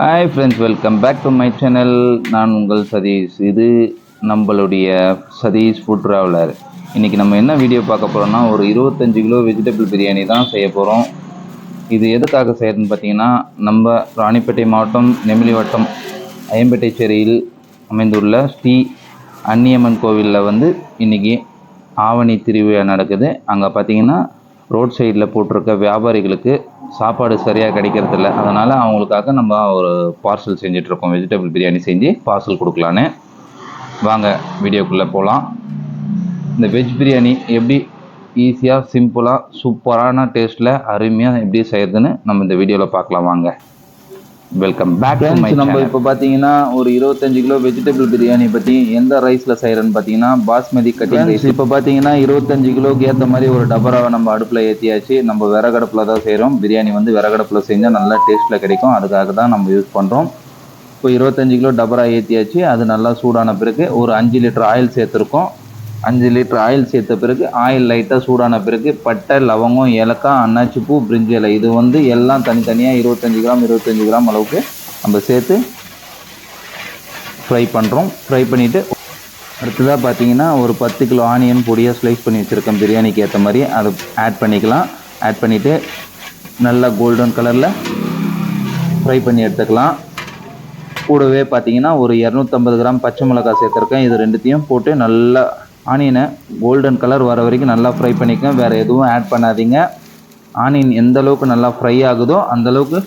Hi friends welcome back to my channel நான் உங்கள் சதீஷ். இது நம்மளுடைய சதீஷ் ஃபுட் ட்ராவலர் இன்றைக்கி நம்ம என்ன வீடியோ பார்க்க போகிறோம்னா ஒரு இருபத்தஞ்சு கிலோ வெஜிடபிள் பிரியாணி தான் செய்ய போகிறோம் இது எதுக்காக செய்யறதுன்னு பார்த்தீங்கன்னா நம்ம ராணிப்பேட்டை மாவட்டம் நெமிலி வட்டம் ஐயம்பேட்டை சேரியில் அமைந்துள்ள ஸ்ரீ அன்னியம்மன் கோவிலில் வந்து இன்றைக்கி ஆவணி திருவிழா நடக்குது. அங்கே பார்த்தீங்கன்னா ரோட் சைடில் போட்டிருக்க வியாபாரிகளுக்கு சாப்பாடு சரியாக கிடைக்கிறதில்ல. அதனால் அவங்களுக்காக நம்ம ஒரு பார்சல் செஞ்சிட்ருக்கோம். வெஜிடபிள் பிரியாணி செஞ்சு பார்சல் கொடுக்கலான்னு. வாங்க வீடியோக்குள்ளே போகலாம் இந்த வெஜ் பிரியாணி எப்படி ஈஸியாக சிம்பிளாக சூப்பரான டேஸ்ட்டில் அருமையாக எப்படி செய்கிறதுன்னு நம்ம இந்த வீடியோவில் பார்க்கலாம். வாங்க. வெல்கம் பேக் நம்ம இப்போ பார்த்தீங்கன்னா ஒரு இருபத்தஞ்சு கிலோ வெஜிடபிள் பிரியாணி பற்றி எந்த ரைஸில் செய்கிறேன்னு பார்த்தீங்கன்னா பாஸ்மதி கட்டிங் ரைஸ் இப்போ பார்த்தீங்கன்னா இருபத்தஞ்சு கிலோக்கு ஏற்ற மாதிரி ஒரு டபராவை நம்ம அடுப்பில் ஏற்றியாச்சு நம்ம விறகடுப்பில் தான் செய்கிறோம் பிரியாணி வந்து விறகடுப்பில் செஞ்சால் நல்லா டேஸ்ட்டில் கிடைக்கும். அதுக்காக தான் நம்ம யூஸ் பண்ணுறோம் இப்போ இருபத்தஞ்சு கிலோ டபரா ஏற்றியாச்சு அது நல்லா சூடான பிறகு ஒரு அஞ்சு லிட்டர் ஆயில் சேர்த்துருக்கோம். அஞ்சு லிட்டர் ஆயில் சேர்த்த பிறகு ஆயில் லைட்டாக சூடான பிறகு பட்டை லவங்கம் ஏலக்காய் அன்னாச்சி பூ பிரிஞ்சி இலை. இது வந்து எல்லாம் தனித்தனியாக இருபத்தஞ்சி கிராம் இருபத்தஞ்சி கிராம் அளவுக்கு நம்ம சேர்த்து ஃப்ரை பண்ணுறோம் ஃப்ரை பண்ணிவிட்டு அடுத்ததாக பார்த்தீங்கன்னா ஒரு பத்து கிலோ ஆனியன் பொடியாக ஸ்லைஸ் பண்ணி வச்சுருக்கேன். பிரியாணிக்கு ஏற்ற மாதிரி அதை ஆட் பண்ணிக்கலாம். ஆட் பண்ணிவிட்டு நல்லா கோல்டன் கலரில் ஃப்ரை பண்ணி எடுத்துக்கலாம். கூடவே பார்த்தீங்கன்னா ஒரு இரநூத்தம்பது கிராம் பச்சை மிளகாய் சேர்த்துருக்கேன். இது ரெண்டுத்தையும் போட்டு நல்லா ஆனியனை கோல்டன் கலர் வர வரைக்கும் நல்லா ஃப்ரை பண்ணிக்கோங்க. வேறு எதுவும் ஆட் பண்ணாதீங்க. ஆனியன் எந்த அளவுக்கு நல்லா ஃப்ரை ஆகுதோ அந்த அளவுக்கு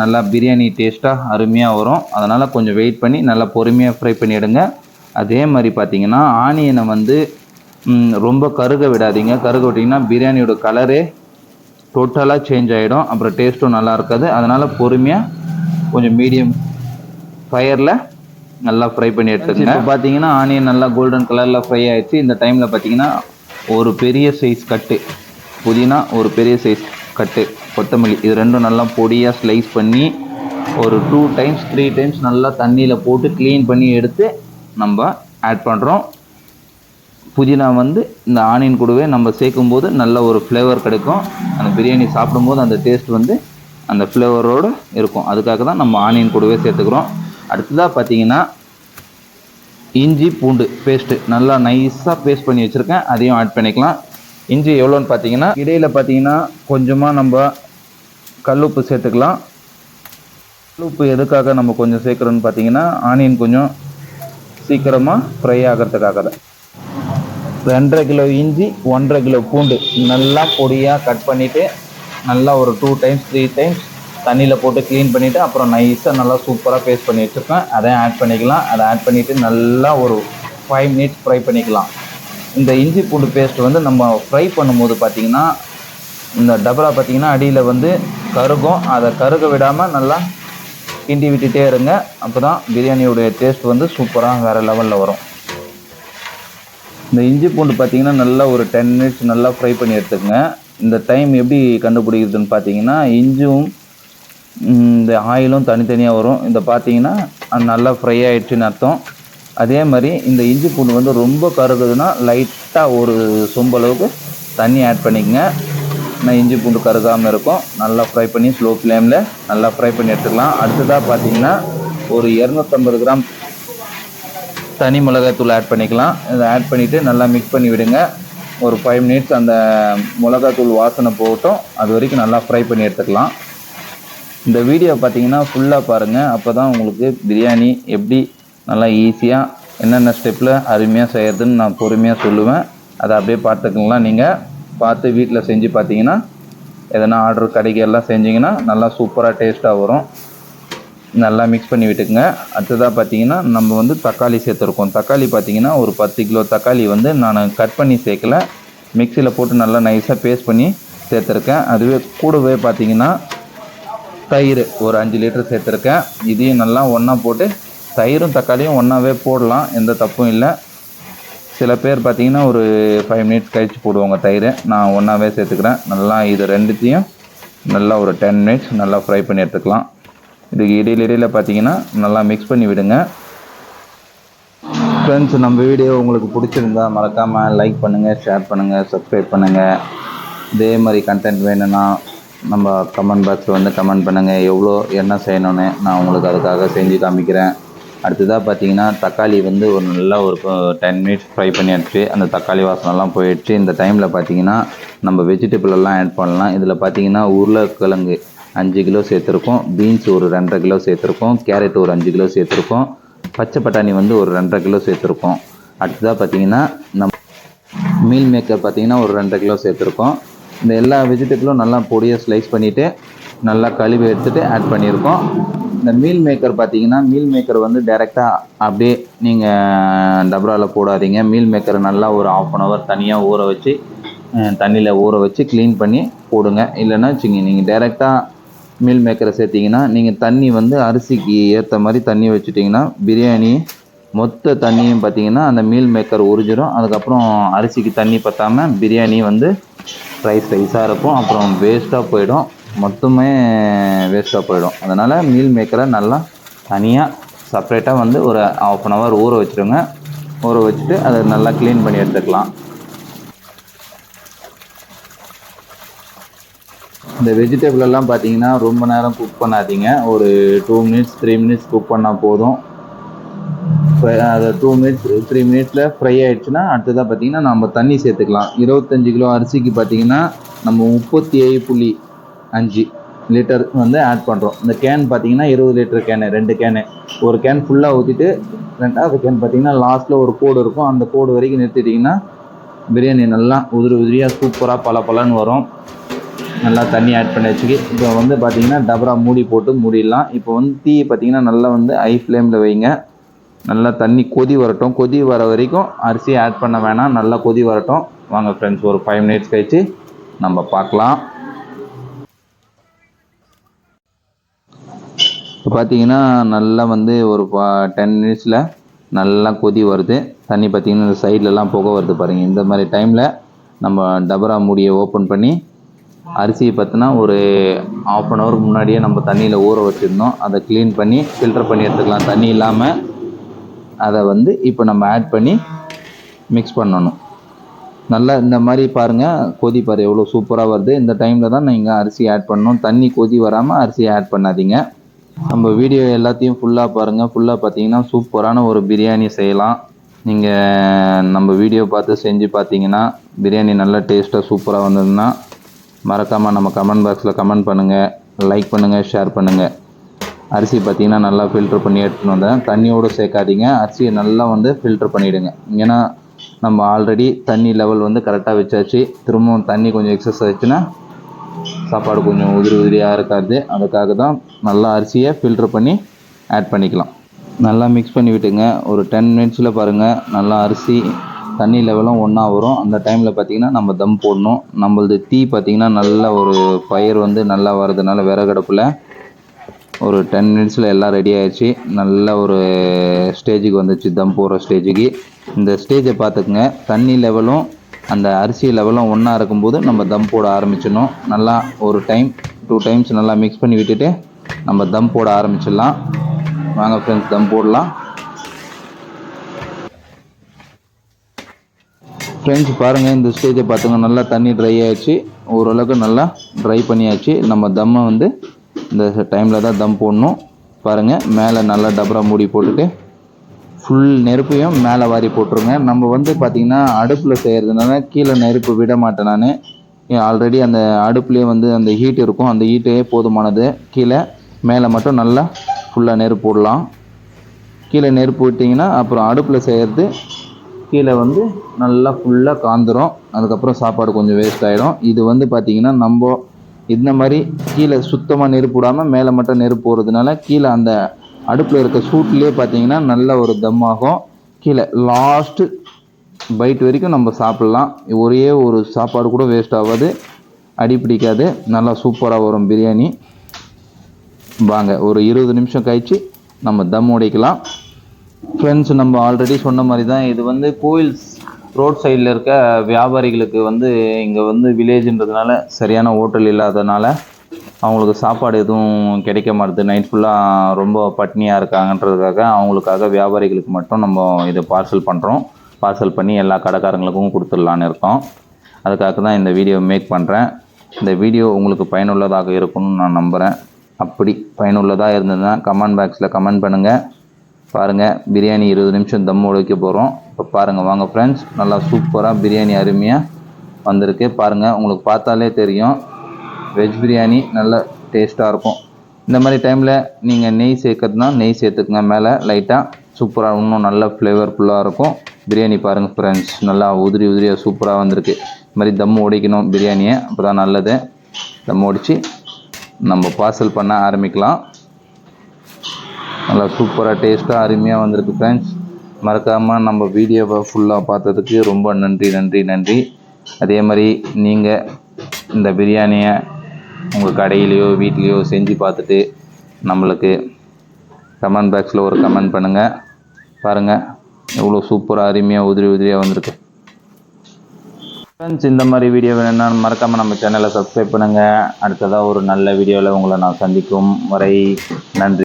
நல்லா பிரியாணி டேஸ்ட்டாக அருமையாக வரும். அதனால் கொஞ்சம் வெயிட் பண்ணி நல்லா பொறுமையாக ஃப்ரை பண்ணிவிடுங்க அதே மாதிரி பார்த்தீங்கன்னா ஆனியனை வந்து ரொம்ப கருக விடாதீங்க. கருக விட்டிங்கன்னா பிரியாணியோட கலரே டோட்டலாக சேஞ்ச் ஆகிடும் அப்புறம் டேஸ்ட்டும் நல்லா இருக்காது. அதனால் பொறுமையாக கொஞ்சம் மீடியம் ஃபயரில் நல்லா ஃப்ரை பண்ணி எடுத்துக்கங்க. இப்போ பார்த்தீங்கன்னா ஆனியன் நல்லா கோல்டன் கலரில் ஃப்ரை ஆயிடுச்சு. இந்த டைமில் பார்த்தீங்கன்னா ஒரு பெரிய சைஸ் கட்டு புதினா ஒரு பெரிய சைஸ் கட்டு கொத்தமல்லி இது ரெண்டும் நல்லா பொடியாக ஸ்லைஸ் பண்ணி ஒரு டூ டைம்ஸ் த்ரீ டைம்ஸ் நல்லா தண்ணியில் போட்டு க்ளீன் பண்ணி எடுத்து நம்ம ஆட் பண்ணுறோம் புதினா வந்து இந்த ஆனியன் கூடவே நம்ம சேர்க்கும்போது நல்ல ஒரு ஃப்ளேவர் கிடைக்கும். அந்த பிரியாணி சாப்பிடும்போது அந்த டேஸ்ட் வந்து அந்த ஃப்ளேவரோடு இருக்கும். அதுக்காக தான் நம்ம ஆனியன் கூடவே சேர்த்துக்கிறோம். அடுத்ததாக பார்த்தீங்கன்னா இஞ்சி பூண்டு பேஸ்ட்டு நல்லா நைஸாக பேஸ்ட் பண்ணி வச்சுருக்கேன். அதையும் ஆட் பண்ணிக்கலாம். இஞ்சி எவ்வளோன்னு பார்த்தீங்கன்னா இடையில் பார்த்தீங்கன்னா கொஞ்சமாக நம்ம கல்லுப்பு சேர்த்துக்கலாம். கல்லுப்பு எதுக்காக நம்ம கொஞ்சம் சேர்க்குறோன்னு பார்த்தீங்கன்னா ஆனியன் கொஞ்சம் சீக்கிரமாக ஃப்ரை ஆகிறதுக்காக தான். ரெண்டரை கிலோ இஞ்சி ஒன்றரை கிலோ பூண்டு நல்லா பொடியாக கட் பண்ணிவிட்டு நல்லா ஒரு டூ டைம்ஸ் த்ரீ டைம்ஸ் தண்ணியில் போட்டு க்ளீன் பண்ணிவிட்டு அப்புறம் நைஸாக நல்லா சூப்பராக பேஸ்ட் பண்ணி வச்சுருப்பேன். அதையும் ஆட் பண்ணிக்கலாம். அதை ஆட் பண்ணிவிட்டு நல்லா ஒரு ஃபைவ் மினிட்ஸ் ஃப்ரை பண்ணிக்கலாம். இந்த இஞ்சி பூண்டு பேஸ்ட் வந்து நம்ம ஃப்ரை பண்ணும்போது பார்த்திங்கன்னா இந்த டபரா பார்த்திங்கன்னா அடியில் வந்து கருகும். அதை கருக விடாமல் நல்லா கிண்டி விட்டுட்டே இருங்க. அப்போ தான் பிரியாணியோடைய டேஸ்ட் வந்து சூப்பராக வேறு லெவலில் வரும். இந்த இஞ்சி பூண்டு பார்த்திங்கன்னா நல்லா ஒரு டென் மினிட்ஸ் நல்லா ஃப்ரை பண்ணி எடுத்துக்கங்க. இந்த டைம் எப்படி கண்டுபிடிக்கிறதுன்னு பார்த்தீங்கன்னா இஞ்சும் இந்த ஆயிலும் தனித்தனியாக வரும். இந்த பார்த்தீங்கன்னா அது நல்லா ஃப்ரை ஆயிடுச்சுன்னு அர்த்தம். அதே மாதிரி இந்த இஞ்சி பூண்டு வந்து ரொம்ப கருகுதுன்னா லைட்டாக ஒரு சொம்பளவுக்கு தண்ணி ஆட் பண்ணிக்கங்க. நான் இஞ்சி பூண்டு கருகாமல் இருக்கும். நல்லா ஃப்ரை பண்ணி ஸ்லோ ஃப்ளேமில் நல்லா ஃப்ரை பண்ணி எடுத்துக்கலாம். அடுத்ததாக பார்த்தீங்கன்னா ஒரு இரநூத்தம்பது கிராம் தனி மிளகாய்த்தூள் ஆட் பண்ணிக்கலாம். இதை ஆட் பண்ணிவிட்டு நல்லா மிக்ஸ் பண்ணி விடுங்க. ஒரு ஃபைவ் மினிட்ஸ் அந்த மிளகாத்தூள் வாசனை போகட்டும். அது வரைக்கும் நல்லா ஃப்ரை பண்ணி எடுத்துக்கலாம். இந்த வீடியோ பார்த்தீங்கன்னா ஃபுல்லாக பாருங்கள் அப்போ தான் உங்களுக்கு பிரியாணி எப்படி நல்லா ஈஸியாக என்னென்ன ஸ்டெப்பில் அருமையாக செய்கிறதுன்னு நான் பொறுமையாக சொல்லுவேன். அதை அப்படியே பார்த்துக்கலாம். நீங்கள் பார்த்து வீட்டில் செஞ்சு பார்த்தீங்கன்னா எதனா ஆர்டர் கடைக்கு எல்லாம் நல்லா சூப்பராக டேஸ்ட்டாக வரும். நல்லா மிக்ஸ் பண்ணி விட்டுக்குங்க. அடுத்ததாக பார்த்தீங்கன்னா நம்ம வந்து தக்காளி சேர்த்துருக்கோம். தக்காளி பார்த்தீங்கன்னா ஒரு பத்து கிலோ தக்காளி வந்து நான் கட் பண்ணி சேர்க்கல. மிக்சியில் போட்டு நல்லா நைஸாக பேஸ்ட் பண்ணி சேர்த்துருக்கேன். அதுவே கூடவே பார்த்தீங்கன்னா தயிர் ஒரு அஞ்சு லிட்டர் சேர்த்துருக்கேன். இதையும் நல்லா ஒன்றா போட்டு தயிரும் தக்காளியும் ஒன்றாவே போடலாம். எந்த தப்பும் இல்லை. சில பேர் பார்த்தீங்கன்னா ஒரு ஃபைவ் மினிட்ஸ் கழித்து போடுவாங்க தயிர். நான் ஒன்றாவே சேர்த்துக்கிறேன். நல்லா இது ரெண்டுத்தையும் நல்லா ஒரு டென் மினிட்ஸ் நல்லா ஃப்ரை பண்ணி எடுத்துக்கலாம். இதுக்கு இடையில இடையில் பார்த்தீங்கன்னா நல்லா மிக்ஸ் பண்ணி விடுங்க. ஃப்ரெண்ட்ஸ் நம்ம வீடியோ உங்களுக்கு பிடிச்சிருந்தா மறக்காமல் லைக் பண்ணுங்கள் ஷேர் பண்ணுங்கள் சப்ஸ்கிரைப் பண்ணுங்கள் இதே மாதிரி கண்டென்ட் வேணும்னா நம்ம கமெண்ட் பாக்ஸில் வந்து கமெண்ட் பண்ணுங்கள் எவ்வளோ என்ன செய்யணும்னு நான் உங்களுக்கு அதுக்காக செஞ்சு காமிக்கிறேன். அடுத்ததாக பார்த்தீங்கன்னா தக்காளி வந்து ஒரு நல்லா ஒரு டென் மினிட்ஸ் ஃப்ரை பண்ணியாச்சு அந்த தக்காளி வாசனைலாம் போயிடுச்சு. இந்த டைமில் பார்த்தீங்கன்னா நம்ம வெஜிடபிள் எல்லாம் ஆட் பண்ணலாம். இதில் பார்த்தீங்கன்னா உருளைக்கிழங்கு அஞ்சு கிலோ சேர்த்துருக்கோம். பீன்ஸ் ஒரு ரெண்டரை கிலோ சேர்த்துருக்கோம். கேரட் ஒரு அஞ்சு கிலோ சேர்த்துருக்கோம். பச்சை பட்டாணி வந்து ஒரு ரெண்டரை கிலோ சேர்த்துருக்கோம். அடுத்ததாக பார்த்தீங்கன்னா நம்ம மீல் மேக்கர் பார்த்தீங்கன்னா ஒரு ரெண்டரை கிலோ சேர்த்துருக்கோம். இந்த எல்லா வெஜிடபிளும் நல்லா பொடியாக ஸ்லைஸ் பண்ணிவிட்டு நல்லா கழுவி எடுத்துகிட்டு ஆட் பண்ணியிருக்கோம் இந்த மீல் மேக்கர் பார்த்தீங்கன்னா மீல் மேக்கர் வந்து டைரெக்டாக அப்படியே நீங்கள் டபராவில் போடாதீங்க. மீல் மேக்கரை நல்லா ஒரு ஆஃப் அன் ஹவர் தனியாக ஊற வச்சு தண்ணியில் ஊற வச்சு க்ளீன் பண்ணி போடுங்க. இல்லைன்னா வச்சுங்க நீங்கள் டைரெக்டாக மீல் மேக்கரை சேர்த்திங்கன்னா நீங்கள் தண்ணி வந்து அரிசிக்கு ஏற்ற மாதிரி தண்ணி வச்சுட்டிங்கன்னா பிரியாணி மொத்த தண்ணியும் பார்த்தீங்கன்னா அந்த மீல் மேக்கர் உறிஞ்சிடும் அதுக்கப்புறம் அரிசிக்கு தண்ணி பற்றாமல் பிரியாணி வந்து ரைஸ் ரைஸாக இருக்கும். அப்புறம் வேஸ்ட்டாக போயிடும். மொத்தமே வேஸ்ட்டாக போயிடும். அதனால் மீல் மேக்கரை நல்லா தனியாக செப்ரேட்டாக வந்து ஒரு ஆஃப் அன் ஹவர் ஊற வச்சுருங்க. ஊற வச்சுட்டு அதை நல்லா க்ளீன் பண்ணி எடுத்துக்கலாம். இந்த வெஜிடபிள் எல்லாம் பார்த்தீங்கன்னா ரொம்ப நேரம் குக் பண்ணாதீங்க. ஒரு two minutes three minutes cook பண்ணால் போதும். அது டூ மினிட்ஸ் த்ரீ மினிட்ஸில் ஃப்ரை ஆயிடுச்சுன்னா அடுத்ததாக பார்த்தீங்கன்னா நம்ம தண்ணி சேர்த்துக்கலாம். இருபத்தஞ்சி கிலோ அரிசிக்கு பார்த்தீங்கன்னா நம்ம முப்பத்தி ஏழு புள்ளி அஞ்சு லிட்டர் வந்து ஆட் பண்ணுறோம் இந்த கேன் பார்த்தீங்கன்னா இருபது லிட்டர் கேனு ரெண்டு கேனு ஒரு கேன் ஃபுல்லாக ஊற்றிட்டு ரெண்டாவது கேன் பார்த்தீங்கன்னா லாஸ்ட்டில் ஒரு கோடு இருக்கும். அந்த கோடு வரைக்கும் நிறுத்திட்டிங்கன்னா பிரியாணி நல்லா உதிரி உதிரியாக சூப்பராக பல பலன்னு வரும். நல்லா தண்ணி ஆட் பண்ணி வச்சுக்கி இப்போ வந்து பார்த்தீங்கன்னா டபரா மூடி போட்டு மூடிடலாம். இப்போ வந்து தீ பார்த்தீங்கன்னா நல்லா வந்து ஹை ஃப்ளேமில் வைங்க. நல்லா தண்ணி கொதி வரட்டும். கொதி வர வரைக்கும் அரிசி ஆட் பண்ண வேணாம். நல்லா கொதி வரட்டும். வாங்க ஃப்ரெண்ட்ஸ் ஒரு ஃபைவ் மினிட்ஸ் கழித்து நம்ம பார்க்கலாம். இப்போ பார்த்தீங்கன்னா நல்லா வந்து ஒரு டென் மினிட்ஸில் நல்லா கொதி வருது. தண்ணி பார்த்தீங்கன்னா இந்த சைட்லலாம் புகை வருது பாருங்கள் இந்த மாதிரி டைமில் நம்ம டபரா மூடியை ஓப்பன் பண்ணி அரிசியை பார்த்தினா ஒரு ஆஃப் அன் ஹவருக்கு முன்னாடியே நம்ம தண்ணியில் ஊற வச்சுருந்தோம் அதை க்ளீன் பண்ணி ஃபில்டர் பண்ணி எடுத்துக்கலாம். தண்ணி இல்லாமல் அதை வந்து இப்போ நம்ம ஆட் பண்ணி மிக்ஸ் பண்ணணும். நல்லா இந்த மாதிரி பாருங்கள் கொதி பாரு எவ்வளோ சூப்பராக வருது. இந்த டைமில் தான் நீங்கள் அரிசி ஆட் பண்ணணும். தண்ணி கொதி வராமல் அரிசி ஆட் பண்ணாதீங்க. நம்ம வீடியோ எல்லாத்தையும் ஃபுல்லாக பாருங்கள் ஃபுல்லாக பார்த்தீங்கன்னா சூப்பரான ஒரு பிரியாணி செய்யலாம். நீங்கள் நம்ம வீடியோ பார்த்து செஞ்சு பார்த்தீங்கன்னா பிரியாணி நல்லா டேஸ்ட்டாக சூப்பராக வந்ததுன்னா மறக்காமல் நம்ம கமெண்ட் பாக்ஸில் கமெண்ட் பண்ணுங்கள் லைக் பண்ணுங்கள் ஷேர் பண்ணுங்கள் அரிசி பார்த்தீங்கன்னா நல்லா ஃபில்டர் பண்ணி எடுத்துன்னு வந்தேன். தண்ணியோடு சேர்க்காதீங்க. அரிசியை நல்லா வந்து ஃபில்டர் பண்ணிவிடுங்க ஏன்னா நம்ம ஆல்ரெடி தண்ணி லெவல் வந்து கரெக்டாக வச்சாச்சு. திரும்பவும் தண்ணி கொஞ்சம் எக்ஸஸ் ஆச்சுன்னா சாப்பாடு கொஞ்சம் உதிரி உதிரியாக இருக்காது. அதுக்காக தான் நல்லா அரிசியை ஃபில்டர் பண்ணி ஆட் பண்ணிக்கலாம். நல்லா மிக்ஸ் பண்ணி விட்டுங்க. ஒரு டென் மினிட்ஸில் பாருங்கள் நல்லா அரிசி தண்ணி லெவலும் ஒன்றா வரும். அந்த டைமில் பார்த்தீங்கன்னா நம்ம தம் போடணும். நம்மளது தீ பார்த்திங்கன்னா நல்ல ஒரு பயிர் வந்து நல்லா வர்றதுனால விறகடுப்பில் ஒரு டென் மினிட்ஸில் எல்லாம் ரெடி ஆயிடுச்சு. நல்ல ஒரு ஸ்டேஜுக்கு வந்துச்சு. தம் போகிற ஸ்டேஜுக்கு இந்த ஸ்டேஜை பார்த்துக்குங்க. தண்ணி லெவலும் அந்த அரிசி லெவலும் ஒன்றா இருக்கும்போது நம்ம தம் போட ஆரம்பிச்சிடணும். நல்லா ஒரு டைம் டூ டைம்ஸ் நல்லா மிக்ஸ் பண்ணி விட்டுட்டு நம்ம தம் போட ஆரம்பிச்சிடலாம். வாங்க ஃப்ரெண்ட்ஸ் தம் போடலாம். ஃப்ரெண்ட்ஸ் பாருங்கள் இந்த ஸ்டேஜை பார்த்துங்க. நல்லா தண்ணி ட்ரை ஆயிடுச்சு. ஓரளவுக்கு நல்லா ட்ரை பண்ணியாச்சு. நம்ம தம்மை வந்து இந்த டைமில் தான் தம் போடணும். பாருங்கள் மேலே நல்லா டபரா மூடி போட்டுட்டு ஃபுல் நெருப்பையும் மேலே வாரி போட்டுருங்க. நம்ம வந்து பார்த்திங்கன்னா அடுப்பில் செய்கிறதுனால கீழே நெருப்பு விட மாட்டேன் நான். ஆல்ரெடி அந்த அடுப்புலேயே வந்து அந்த ஹீட் இருக்கும். அந்த ஹீட்டே போதுமானது. கீழே மேலே மட்டும் நல்லா ஃபுல்லாக நெருப்பு விடலாம் கீழே நெருப்பு விட்டிங்கன்னா அப்புறம் அடுப்பில் செய்கிறது கீழே வந்து நல்லா ஃபுல்லாக காந்துரும். அதுக்கப்புறம் சாப்பாடு கொஞ்சம் வேஸ்ட் ஆகிடும் இது வந்து பார்த்திங்கன்னா நம்ம இந்த மாதிரி கீழே சுத்தமாக நெருப்பு விடாமல் மேலே மட்டும் நெருப்பு போகிறதுனால கீழே அந்த அடுப்பில் இருக்க சூட்லேயே பார்த்தீங்கன்னா நல்ல ஒரு தம் ஆகும். கீழே லாஸ்ட்டு பைட் வரைக்கும் நம்ம சாப்பிட்லாம். ஒரே ஒரு சாப்பாடு கூட வேஸ்ட் ஆகாது. அடி பிடிக்காது. நல்லா சூப்பராக வரும் பிரியாணி. வாங்க ஒரு இருபது நிமிஷம் கழிச்சு நம்ம தம் உடைக்கலாம். ஃப்ரெண்ட்ஸ் நம்ம ஆல்ரெடி சொன்ன மாதிரி தான் இது வந்து கோயில் ரோட் சைடில் இருக்க வியாபாரிகளுக்கு வந்து இங்கே வந்து வில்லேஜ்ன்றதுனால சரியான ஹோட்டல் இல்லாததுனால அவங்களுக்கு சாப்பாடு எதுவும் கிடைக்க மாட்டுது. நைட் ஃபுல்லாக ரொம்ப பட்னியாக இருக்காங்கன்றதுக்காக அவங்களுக்காக வியாபாரிகளுக்கு மட்டும் நம்ம இதை பார்சல் பண்ணுறோம் பார்சல் பண்ணி எல்லா கடைக்காரங்களுக்கும் கொடுத்துடலான்னு இருக்கோம். அதுக்காக தான் இந்த வீடியோ மேக் பண்ணுறேன் இந்த வீடியோ உங்களுக்கு பயனுள்ளதாக இருக்கும்னு நான் நம்புகிறேன் அப்படி பயனுள்ளதாக இருந்ததுன்னா கமெண்ட் பாக்ஸில் கமெண்ட் பண்ணுங்கள் பாருங்கள் பிரியாணி இருபது நிமிஷம் தம் உழைக்க போகிறோம் இப்போ பாருங்கள் வாங்க ஃப்ரெண்ட்ஸ் நல்லா சூப்பராக பிரியாணி அருமையாக வந்திருக்கு. பாருங்கள் உங்களுக்கு பார்த்தாலே தெரியும். வெஜ் பிரியாணி நல்ல டேஸ்ட்டாக இருக்கும். இந்த மாதிரி டைமில் நீங்கள் நெய் சேர்க்கறதுனா நெய் சேர்த்துக்குங்க மேலே லைட்டாக சூப்பராக இன்னும் நல்ல ஃப்ளேவர்ஃபுல்லாக இருக்கும். பிரியாணி பாருங்கள் ஃப்ரெண்ட்ஸ் நல்லா உதிரி உதிரியாக சூப்பராக வந்திருக்கு. இது மாதிரி தம் உடைக்கணும் பிரியாணியை அப்போ தான் நல்லது. தம் உடைச்சி நம்ம பார்சல் பண்ண ஆரம்பிக்கலாம். நல்லா சூப்பராக டேஸ்ட்டாக அருமையாக வந்திருக்கு ஃப்ரெண்ட்ஸ் மறக்காமல் நம்ம வீடியோவை ஃபுல்லாக பார்த்ததுக்கு ரொம்ப நன்றி நன்றி நன்றி. அதே மாதிரி நீங்கள் இந்த பிரியாணியை உங்கள் கடையிலையோ வீட்லேயோ செஞ்சு பார்த்துட்டு நம்மளுக்கு கமெண்ட் பாக்ஸில் ஒரு கமெண்ட் பண்ணுங்கள் பாருங்கள் எவ்வளோ சூப்பராக அருமையாக உதிரி உதிரியாக வந்திருக்கு. ஃப்ரெண்ட்ஸ் இந்த மாதிரி வீடியோ வேணும்னா மறக்காமல் நம்ம சேனலை சப்ஸ்கிரைப் பண்ணுங்கள் அடுத்ததாக ஒரு நல்ல வீடியோவில் உங்களை நான் சந்திக்கும் வரை நன்றி.